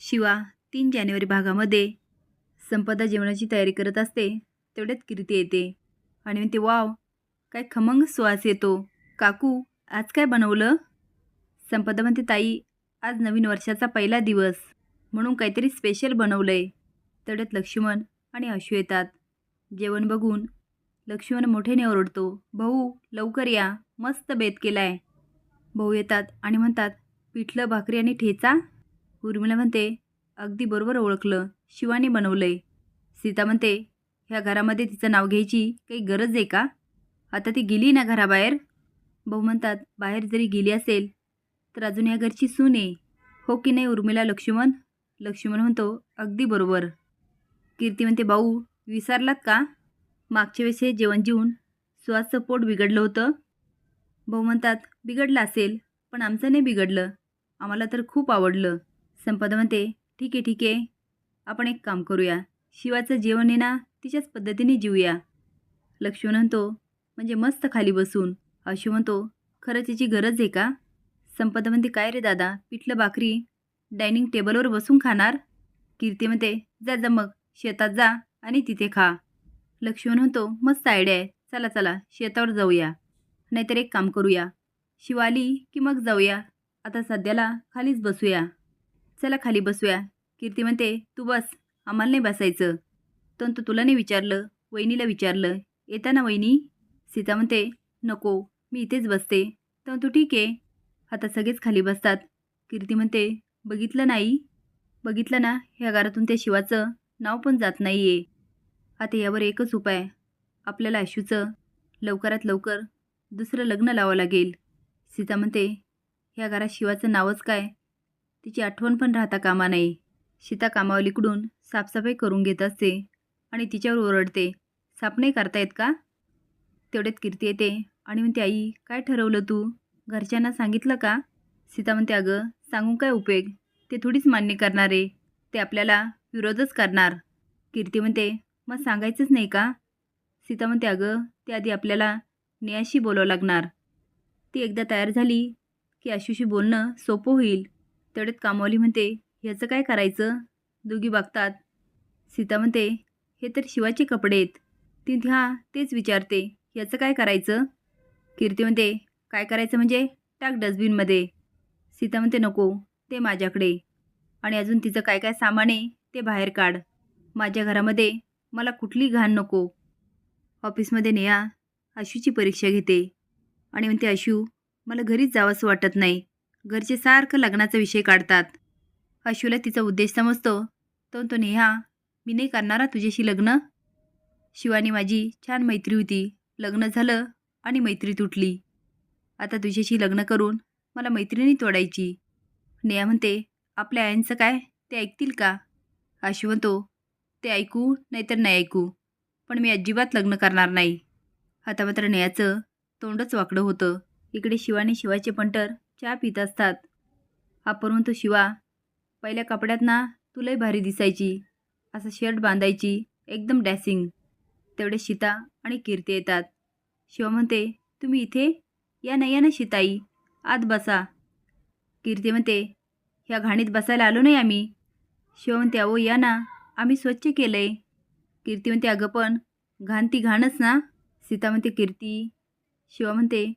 शिवा तीन जानेवारी भागामध्ये संपदा जेवणाची तयारी करत असते तेवढ्यात कीर्ती येते. आणि म्हणते वाव काय खमंग सुवास येतो. काकू आज काय बनवलं? संपदा म्हणते ताई आज नवीन वर्षाचा पहिला दिवस. म्हणून काहीतरी स्पेशल बनवलं आहे तेवढ्यात लक्ष्मण आणि अशू येतात. जेवण बघून लक्ष्मण मोठ्याने ओरडतो भाऊ लवकर या. मस्त बेत केलाय. भाऊ येतात आणि म्हणतात पिठलं भाकरी आणि ठेचा? उर्मिला म्हणते अगदी बरोबर ओळखलं. शिवाने बनवलंय. सीता म्हणते ह्या घरामध्ये तिचं नाव घ्यायची काही गरज आहे का? आता ती गेली ना घराबाहेर? भाऊ म्हणतात बाहेर जरी गेली असेल तर अजून या घरची सून आहे. हो की नाही उर्मिला लक्ष्मण? लक्ष्मण म्हणतो अगदी बरोबर. कीर्ती म्हणते भाऊ विसरलात का? मागच्या वेळेस हे जेवण जेवून सुहासचं पोट बिघडलं होतं. भाऊ म्हणतात बिघडलं असेल पण आमचं नाही बिघडलं. आम्हाला तर खूप आवडलं. संपदा म्हणते ठीक आहे ठीक आहे. आपण एक काम करूया. शिवाचं जेवण आहे ना तिच्याच पद्धतीने जीवूया लक्ष्मण म्हणतो म्हणजे मस्त खाली बसून. अशू म्हणतो खरंच याची गरज आहे का? संपदा म्हणते काय रे दादा पिठलं भाकरी डायनिंग टेबलवर बसून खाणार? कीर्ती म्हणते जा जा मग शेतात जा आणि तिथे खा. लक्ष्मण म्हणतो मस्त आयडिया आहे. चला चला शेतावर जाऊया. नाहीतर एक काम करूया. शिवाली की मग जाऊया. आता सध्याला खालीच बसूया. चला खाली बसूया. कीर्ती म्हणते तू बस आम्हाला नाही बसायचं. तर तुला नाही विचारलं वहिनीला विचारलं. येताना वहिनी? सीता म्हणते नको मी इथेच बसते. तर तू ठीक आहे. आता सगळेच खाली बसतात. कीर्ती म्हणते बघितलं नाही? बघितलं ना ह्या गारातून त्या शिवाचं नाव पण जात नाही आहे आता यावर एकच उपाय आपल्याला आशूचं लवकरात लवकर दुसरं लग्न लावावं लागेल. सीता म्हणते ह्या घरात शिवाचं नावच काय? तिची आठवण पण राहता कामा नाही सीता कामावलीकडून साफसफाई करून घेत असते आणि तिच्यावर ओरडते साफ नाही करता येत का? तेवढ्यात कीर्ती येते आणि म्हणते आई काय ठरवलं तू? घरच्यांना सांगितलं का? सीता म्हणते अगं सांगून काय उपयोग? ते थोडीच मान्य करणार. आहे ते आपल्याला विरोधच करणार. कीर्ती म्हणते मग सांगायचंच नाही का? सीता म्हणते अगं ते आधी आपल्याला नेहाशी बोलावं लागणार. ती एकदा तयार झाली की आशुशी बोलणं सोपं होईल. तेवढ्यात कामवाली म्हणते ह्याचं काय करायचं? दोघी बघतात. सीता म्हणते हे तर शिवाचे कपडे आहेत. ती ध्या तेच विचारते ह्याचं काय करायचं? कीर्ती म्हणते काय करायचं म्हणजे? टाक डस्टबिनमध्ये. सीता म्हणते नको ते माझ्याकडे. आणि अजून तिचं काय काय सामान आहे ते बाहेर काढ. माझ्या घरामध्ये मला कुठली घाण नको. ऑफिसमध्ये नेहा आशूची परीक्षा घेते आणि म्हणते अशू मला घरीच जावंसं वाटत नाही. घरचे सारखं लग्नाचा विषय काढतात. आशूला तिचा उद्देश समजतो. तो तो नेहा मी नाही करणारा तुझ्याशी लग्न. शिवानी माझी छान मैत्री होती. लग्न झालं आणि मैत्री तुटली. आता तुझ्याशी लग्न करून मला मैत्रिणी तोडायची. नेहा म्हणते आपल्या आयांचं काय? ते ऐकतील का? आशू म्हणतो ते ऐकू नाहीतर नाही ऐकू. पण मी अजिबात लग्न करणार नाही. आता मात्र नेहाचं तोंडच वाकडं होतं. इकडे शिवाने शिवाचे पंटर चहा पित असतात. आपण म्हणतो शिवा पहिल्या कपड्यात ना तुलाही भारी दिसायची. असं शर्ट बांधायची एकदम डॅसिंग. तेवढे शिता आणि कीर्ती येतात. शिवा म्हणते तुम्ही इथे? या नाही या ना शिताई. आत बसा. कीर्ती म्हणते ह्या घाणीत बसायला आलो नाही आम्ही. शिवा म्हणते अहो या ना. आम्ही स्वच्छ केलं आहे कीर्ती म्हणते अगं पण घाण ती घाणच ना. सीता म्हणते कीर्ती. शिवा म्हणते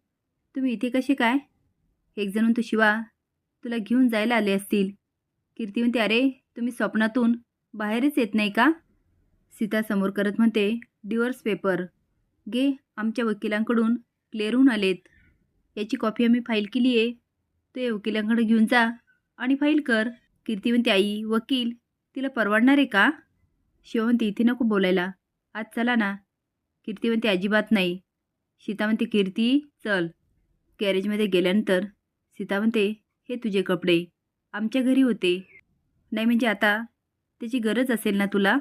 तुम्ही इथे कसे काय? एक जण तू शिवा तुला घेऊन जायला आले असतील. कीर्ती म्हणते अरे तुम्ही स्वप्नातून बाहेरच येत नाही का? सीता समोर करत म्हणते डिवोर्स पेपर गे आमच्या वकिलांकडून क्लिअर होऊन आलेत. याची कॉपी आम्ही फाईल केली आहे. तू या वकिलांकडे घेऊन जा आणि फाईल कर. कीर्ती म्हणते आई वकील तिला परवडणार आहे का? शिवा म्हणते इथे नको बोलायला. आज चला ना. कीर्ती म्हणते अजिबात नाही. सीता म्हणते कीर्ती चल. गॅरेजमध्ये गेल्यानंतर सीता म्हणते हे तुझे कपडे आमच्या घरी होते. नाही म्हणजे आता त्याची गरज असेल ना तुला?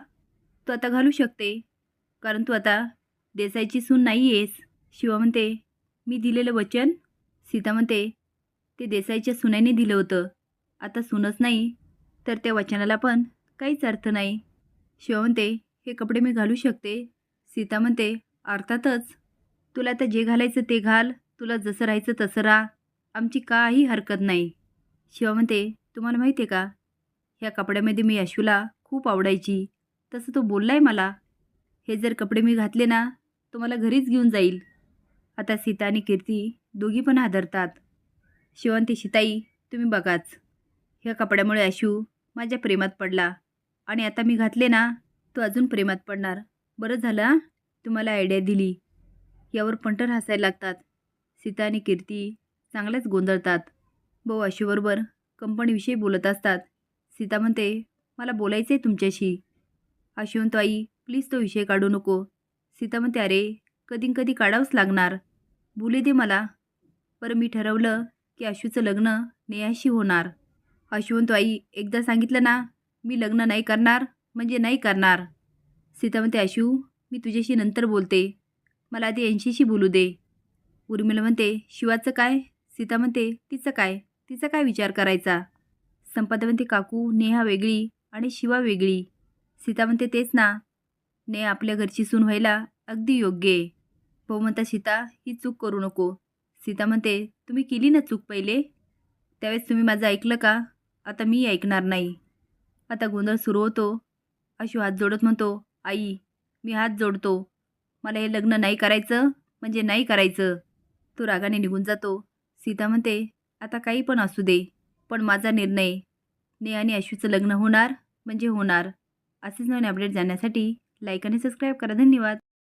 तू आता घालू शकते. कारण तू आता देसाईची सून नाही आहेस शिवा म्हणते मी दिलेलं वचन? सीता म्हणते ते देसाईच्या सुनेने दिलं होतं. आता सुनच नाही तर त्या वचनाला पण काहीच अर्थ नाही. शिवा म्हणते हे कपडे मी घालू शकते. सीता म्हणते अर्थातच. तुला आता जे घालायचं ते घाल. तुला जसं राहायचं तसं राहा. आमची काही हरकत नाही. शिवा म्हणते तुम्हाला माहिती आहे का? ह्या कपड्यामध्ये मी अशूला खूप आवडायची. तसं तो बोललाय मला हे जर कपडे मी घातले ना तो मला घरीच घेऊन जाईल. आता सीता आणि कीर्ती दोघी पण हादरतात. शिवंती शिताई तुम्ही बघाच. ह्या कपड्यामुळे अशू माझ्या प्रेमात पडला. आणि आता मी घातले ना तो अजून प्रेमात पडणार. बरं झालं तुम्हाला आयडिया दिली. यावर पंटर हसायला लागतात. सीता आणि कीर्ती चांगल्याच गोंधळतात. भाऊ आशूबरोबर कंपनीविषयी बोलत असतात. सीता म्हणते मला बोलायचं आहे तुमच्याशी. अशी आई प्लीज तो विषय काढू नको. सीता म्हणते अरे कधी कधी काढावंच लागणार. बोले दे मला. बरं मी ठरवलं की आशूचं लग्न नेहाशी होणार. आशू आई एकदा सांगितलं ना मी लग्न नाही करणार म्हणजे नाही करणार. सीता म्हणते आशू मी तुझ्याशी नंतर बोलते. मला आधी यांशीशी बोलू दे. उर्मिला म्हणते शिवाचं काय? सीता म्हणते तिचं काय? तिचा काय विचार करायचा? संपदा म्हणते काकू नेहा वेगळी आणि शिवा वेगळी. सीता म्हणते तेच ना. ने आपल्या घरची सून व्हायला अगदी योग्य आहे. भाऊ म्हणता सीता ही चूक करू नको. सीता म्हणते तुम्ही केली ना चूक पहिले? त्यावेळेस तुम्ही माझं ऐकलं का? आता मी ऐकणार नाही. आता गोंधळ सुरू होतो. अशू हात जोडत म्हणतो आई मी हात जोडतो. मला हे लग्न नाही करायचं म्हणजे नाही करायचं. तो रागाने निघून जातो. सीता म्हणते आता काही पण असू दे पण माझा निर्णय ने आणि अशूचं लग्न होणार म्हणजे होणार. असेच नवीन अपडेट जाण्यासाठी लाईक आणि सबस्क्राईब करा. धन्यवाद.